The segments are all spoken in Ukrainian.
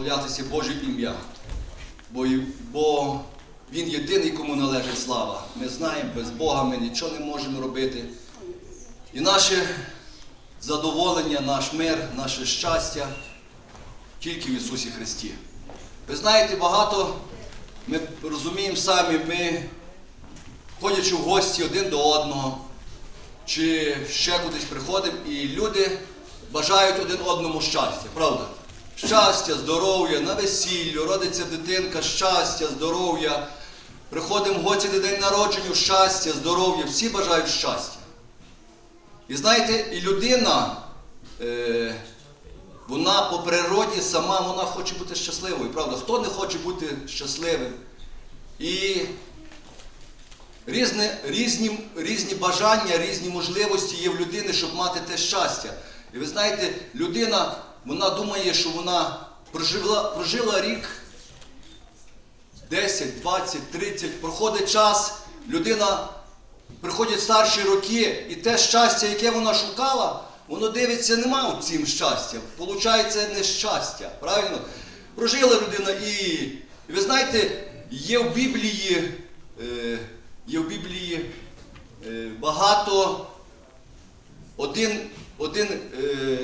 прославлятися Боже ім'я. Бо, бо Він єдиний, кому належить слава. Ми знаємо, без Бога ми нічого не можемо робити. І наше задоволення, наш мир, наше щастя тільки в Ісусі Христі. Ви знаєте, багато ми розуміємо самі, ми, ходячи в гості один до одного, чи ще кудись приходимо, і люди бажають один одному щастя, правда? Щастя, здоров'я, на весіллю, родиться дитинка, щастя, здоров'я. Приходимо в гості на день народження, щастя, здоров'я, всі бажають щастя. І знаєте, і людина, е, вона по природі сама вона хоче бути щасливою, правда? Хто не хоче бути щасливим? І різні, різні, різні бажання, різні можливості є в людини, щоб мати те щастя. І ви знаєте, людина, вона думає, що вона прожила, прожила рік 10, 20, 30, проходить час, людина приходять старші роки, і те щастя, яке вона шукала, воно дивиться, нема в цім щастя. Получається нещастя. Правильно? Прожила людина і, і ви знаєте, є в Біблії, е, є в Біблії е, багато один, один е,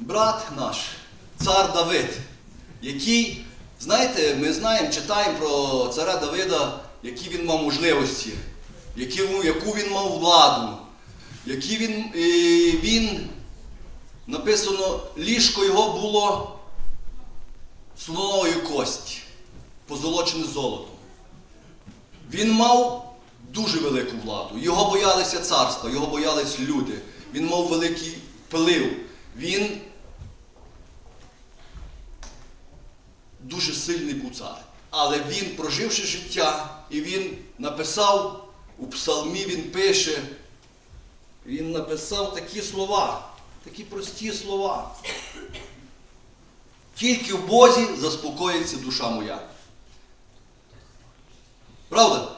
брат наш, цар Давид, який, знаєте, ми знаємо, читаємо про царя Давида, які він мав можливості, які, яку він мав владу, які він, він, написано, ліжко його було слонової кості, позолочене золотом. Він мав дуже велику владу. Його боялися царства, його боялись люди. Він мав великий вплив. Він дуже сильний був цар. Але він, проживши життя, і він написав у псалмі, він пише, він написав такі слова, такі прості слова. Тільки в Бозі заспокоїться душа моя. Правда?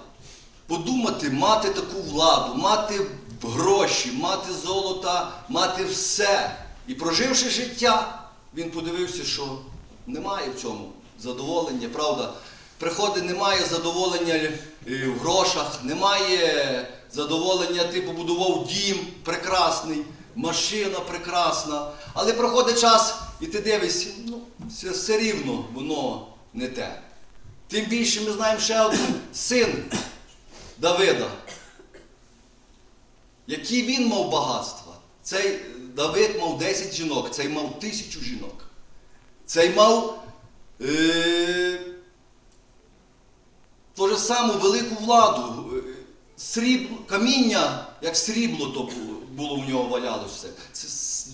Подумати, мати таку владу, мати гроші, мати золота, мати все. І проживши життя, він подивився, що немає в цьому задоволення, правда? Приходить, немає задоволення е, в грошах, немає задоволення, ти побудував дім прекрасний, машина прекрасна. Але проходить час, і ти дивишся, ну, все, все рівно воно не те. Тим більше ми знаємо ще один син Давида. Які він мав багатства? Цей Давид мав 10 жінок, цей мав тисячу жінок. Цей мав е, ту саму велику владу. Е, Срібло, каміння, як срібло то було, в нього валялося. Це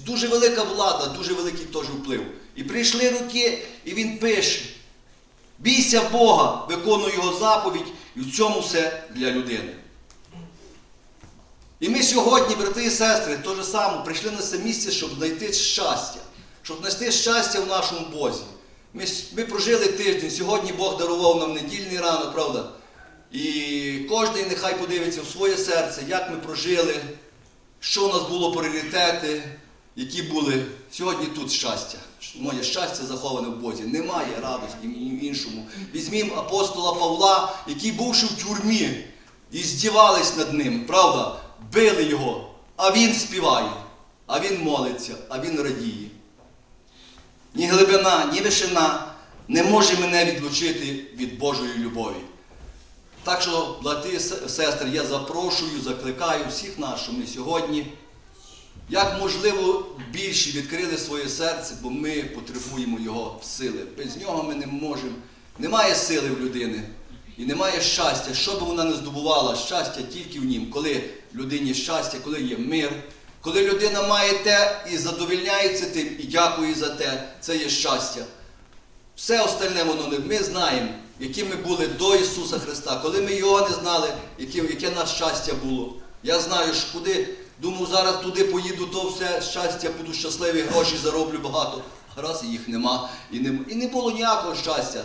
дуже велика влада, дуже великий теж вплив. І прийшли роки, і він пише. Бійся Бога, виконуй Його заповідь, і в цьому все для людини. І ми сьогодні, брати і сестри, то же саме прийшли на це місце, щоб знайти щастя, щоб знайти щастя в нашому Бозі. Ми, ми прожили тиждень, сьогодні Бог дарував нам недільний ранок, правда? І кожен нехай подивиться в своє серце, як ми прожили, що у нас було пріоритети, які були сьогодні тут щастя. Моє щастя заховане в Бозі. Немає радості в іншому. Візьмімо апостола Павла, який бувши в тюрмі, і здівались над ним, правда, били його, а він співає, а він молиться, а він радіє. Ні глибина, ні вишина не може мене відлучити від Божої любові. Так що, брати сестри, я запрошую, закликаю всіх нас, що ми сьогодні, як можливо, більше відкрили своє серце, бо ми потребуємо його сили. Без нього ми не можемо. Немає сили в людини і немає щастя. Що би вона не здобувала, щастя тільки в нім. Коли людині щастя, коли є мир, коли людина має те і задовільняється тим, і дякує за те, це є щастя. Все остальне воно не. Ми знаємо, які ми були до Ісуса Христа, коли ми його не знали, яке, яке наше щастя було. Я знаю, що куди, думав, зараз туди поїду, то все щастя, буду щасливий, гроші зароблю багато. Раз і їх нема. І не, і не було ніякого щастя.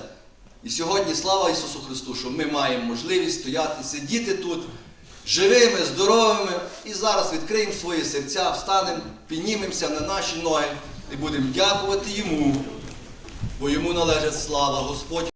І сьогодні слава Ісусу Христу, що ми маємо можливість стояти, сидіти тут, живими, здоровими, і зараз відкриємо свої серця, встанемо, піднімемося на наші ноги і будемо дякувати Йому бо йому належить слава Господь.